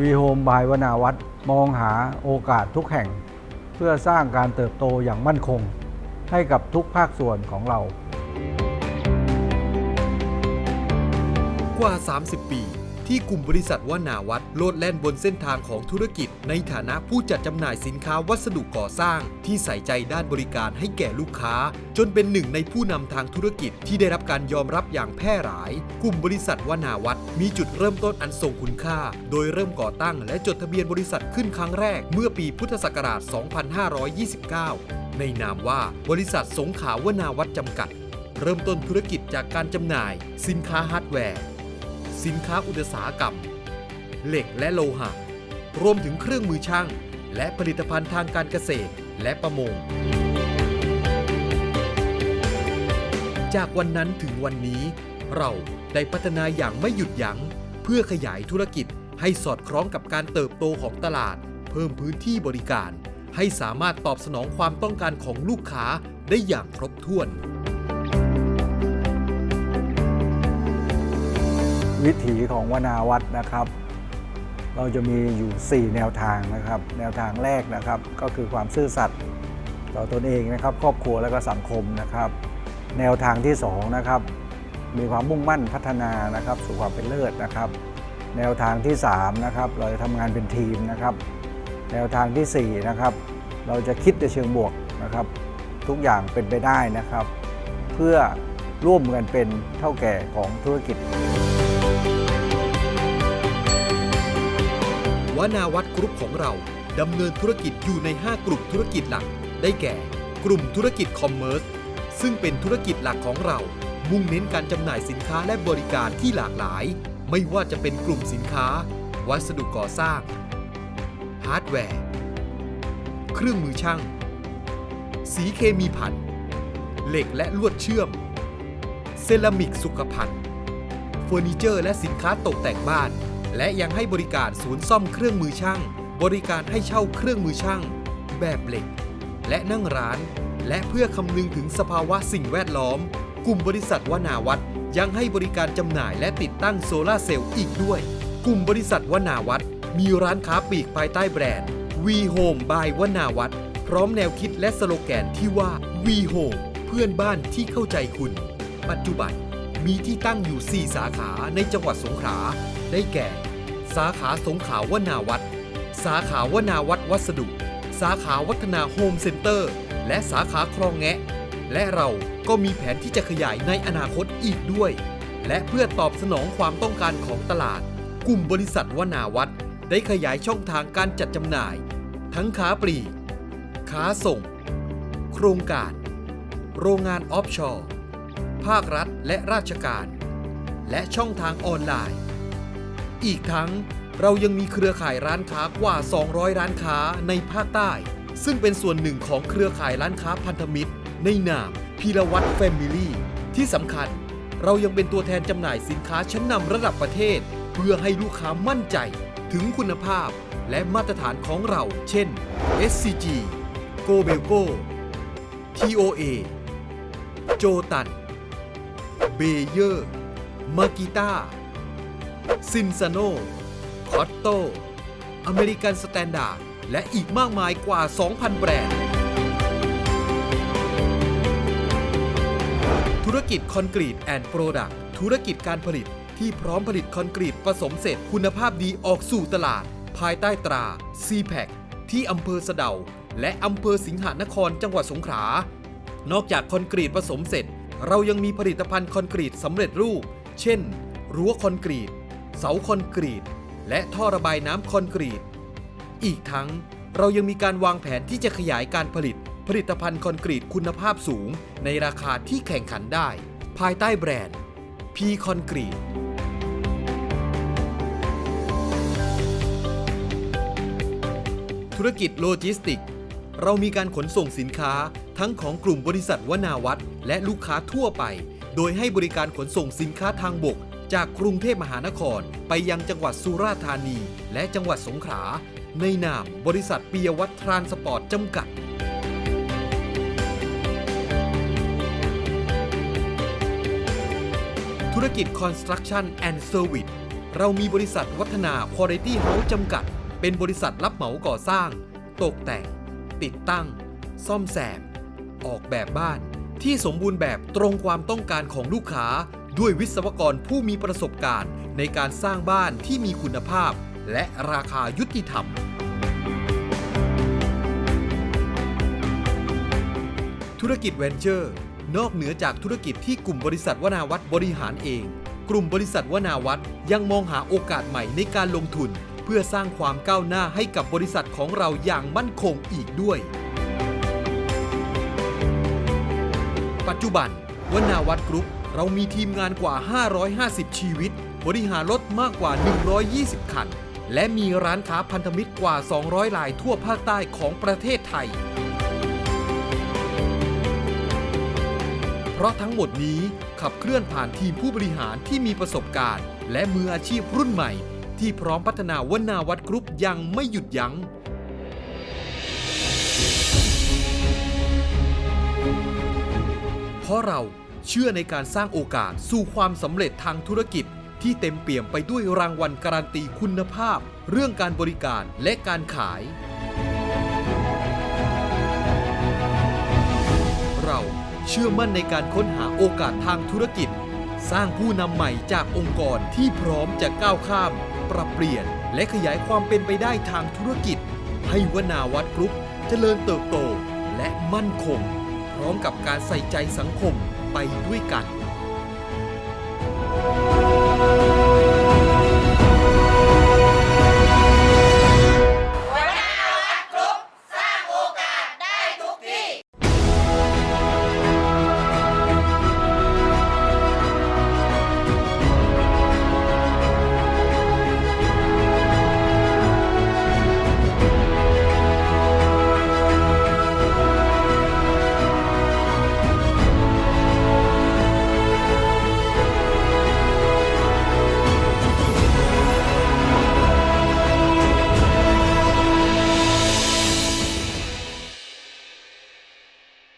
วีโฮมบายวนาวัตมองหาโอกาสทุกแห่ง เพื่อสร้างการเติบโตอย่างมั่นคง ให้กับทุกภาคส่วนของเรา กว่า 30 ปี ที่กลุ่มบริษัทวานาวัดโลดแล่นบนเส้นทางของธุรกิจ ในฐานะผู้จัดจำหน่ายสินค้าวัสดุก่อสร้าง ที่ใส่ใจด้านบริการให้แก่ลูกค้า จนเป็นหนึ่งในผู้นำทางธุรกิจที่ได้รับการยอมรับอย่างแพร่หลาย กลุ่มบริษัทวานาวัดมีจุดเริ่มต้นอันทรงคุณค่า โดยเริ่มก่อตั้งและจดทะเบียนบริษัทขึ้นครั้งแรกเมื่อปีพุทธศักราช 2529 ในนามว่าบริษัทสงขาวนาวัดจำกัด เริ่มต้นธุรกิจจากการจำหน่าย สินค้าฮาร์ดแวร์ สินค้าอุตสาหกรรม เหล็กและโลหะ รวมถึงเครื่องมือช่าง และผลิตภัณฑ์ทางการเกษตรและประมง จากวันนั้นถึงวันนี้ เราได้พัฒนาอย่างไม่หยุดยัง้ง เพื่อขยายธุรกิจให้สอดคล้องกับการเติบโตของตลาด เพิ่มพื้นที่บริการ ให้สามารถตอบสนองความต้องการของลูกค้าได้อย่างครบถ้วน วิถีของวนาวัดนะครับ เราจะมีอยู่ 4 แนวทางนะครับ แนวทางแรกนะครับก็คือความซื่อสัตย์ต่อตนเองนะครับ ครอบครัวและก็สังคมนะครับ แนวทางที่2นะครับมีความมุ่งมั่นพัฒนานะครับสู่ความเป็นเลิศนะครับ แนวทางที่3นะครับเราจะทำงานเป็นทีมนะครับ แนวทางทีสี่4นะครับเราจะคิดในเชิงบวกนะครับ ทุกอย่างเป็นไปได้นะครับ เพื่อร่วมกันเป็นเท่าแก่ของธุรกิจ วนาวัดกรุ๊ปของเราดำเนินธุรกิจอยู่ใน 5 กลุ่มธุรกิจหลัก ได้แก่ กลุ่มธุรกิจคอมเมอร์สซึ่งเป็นธุรกิจหลักของเรา มุ่งเน้นการจำหน่ายสินค้าและบริการที่หลากหลาย ไม่ว่าจะเป็นกลุ่มสินค้า วัสดุก่อสร้าง ฮาร์ดแวร์ เครื่องมือช่าง สีเคมีผันเหล็กและลวดเชื่อม เซรามิกสุขภัณฑ์ เฟอร์นิเจอร์และสินค้าตกแต่งบ้าน และยังให้บริการศูนย์ซ่อมเครื่องมือช่าง บริการให้เช่าเครื่องมือช่าง แบบเหล็ก และนั่งร้าน และเพื่อคำนึงถึงสภาวะสิ่งแวดล้อม กลุ่มบริษัทวนาวัดยังให้บริการจำหน่ายและติดตั้งโซลาเซลล์อีกด้วย กลุ่มบริษัทวนาวัดมีร้านค้าปลีกภายใต้แบรนด์ We Home by วนาวัดพร้อมแนวคิดและสโลแกนที่ว่า We Home เพื่อนบ้านที่เข้าใจคุณ ปัจจุบัน มีที่ตั้งอยู่ 4 สาขาในจังหวัดสงขลา ได้แก่ สาขาสงขลาวนาวัด สาขาวนาวัดวัสดุ สาขาวัฒนาโฮมเซ็นเตอร์ และสาขาคลองแงะ และเราก็มีแผนที่จะขยายในอนาคตอีกด้วย และเพื่อตอบสนองความต้องการของตลาด กลุ่มบริษัทวนาวัดได้ขยายช่องทางการจัดจำหน่าย ทั้งค้าปลีกค้าส่ง โครงการ โรงงานออฟชอร์ ภาครัฐและราชการ และช่องทางออนไลน์ อีกทั้งเรายังมีเครือข่ายร้านค้ากว่า 200 ร้านค้าในภาคใต้ ซึ่งเป็นส่วนหนึ่งของเครือข่ายร้านค้าพันธมิตร ในนามพีรวัตรแฟมิลี่ที่สำคัญ เรายังเป็นตัวแทนจำหน่ายสินค้าชั้นนำระดับประเทศ เพื่อให้ลูกค้ามั่นใจ ถึงคุณภาพและมาตรฐานของเรา เช่น SCG g o b e l g o TOA โจตัน เบเยอร์มากิต้าซินซาโนคอตโตอเมริกันสแตนดาร์ดและอีกมากมายกว่า 2,000 แบรนด์ ธุรกิจคอนกรีตแอนด์โปรดักต์ธุรกิจการผลิตที่พร้อมผลิตคอนกรีตผสมเสร็จคุณภาพดีออกสู่ตลาด ภายใต้ตรา c p a c ที่อำเภอสะเดา และอำเภอสิงหานครจังหวัดสงขลานอกจากคอนกรีตผสมเสร็จ เรายังมีผลิตภัณฑ์คอนกรีตสำเร็จรูป เช่น รั้วคอนกรีต เสาคอนกรีต และท่อระบายน้ำคอนกรีต อีกทั้งเรายังมีการวางแผนที่จะขยายการผลิต ผลิตภัณฑ์คอนกรีตคุณภาพสูง ในราคาที่แข่งขันได้ ภายใต้แบรนด์ P คอนกรีตธุรกิจโลจิสติก เรามีการขนส่งสินค้า ทั้งของกลุ่มบริษัทวนาวัตและลูกค้าทั่วไป โดยให้บริการขนส่งสินค้าทางบก จากกรุงเทพมหานคร ไปยังจังหวัดสุราษฎร์ธานี และจังหวัดสงขลาในนามบริษัทปียวัฒน์ทรานสปอร์ตจำกัดธุรกิจ Construction and Service เรามีบริษัทวัฒนาควอลิตี้เฮาส์จำกัด เป็นบริษัทรับเหมาก่อสร้าง ตกแต่ง ติดตั้ง ซ่อมแซม ออกแบบบ้าน ที่สมบูรณ์แบบตรงความต้องการของลูกค้า ด้วยวิศวกรผู้มีประสบการณ์ ในการสร้างบ้านที่มีคุณภาพ และราคายุติธรรม ธุรกิจเวนเจอร์ นอกเหนือจากธุรกิจที่กลุ่มบริษัทวนาวัตบริหารเอง กลุ่มบริษัทวนาวัตยังมองหาโอกาสใหม่ในการลงทุน เพื่อสร้างความก้าวหน้าให้กับบริษัทของเราอย่างมั่นคงอีกด้วย ปัจจุบันวนาวัตกรุ๊ปเรามีทีมงานกว่า 550 ชีวิต บริหารรถมากกว่า 120 คัน และมีร้านค้าพันธมิตรกว่า 200 รายทั่วภาคใต้ของประเทศไทย เพราะทั้งหมดนี้ขับเคลื่อนผ่านทีมผู้บริหารที่มีประสบการณ์ และมืออาชีพรุ่นใหม่ ที่พร้อมพัฒนาวนาวัตกรุ๊ปยังไม่หยุดยัง้ง ราะเราเชื่อในการสร้างโอกาสสู่ความสำเร็จทางธุรกิจ ที่เต็มเปี่ยมไปด้วยรางวัลการันตีคุณภาพ เรื่องการบริการและการขาย เราเชื่อมั่นในการค้นหาโอกาสทางธุรกิจ สร้างผู้นำใหม่จากองค์กรที่พร้อมจะก้าวข้าม ปรับเปลี่ยน และขยายความเป็นไปได้ทางธุรกิจ ให้วนาวัดกรุ๊ปเจริญเติบโตและมั่นคง ร้อมกับการใส่ใจสังคมไปด้วยกัน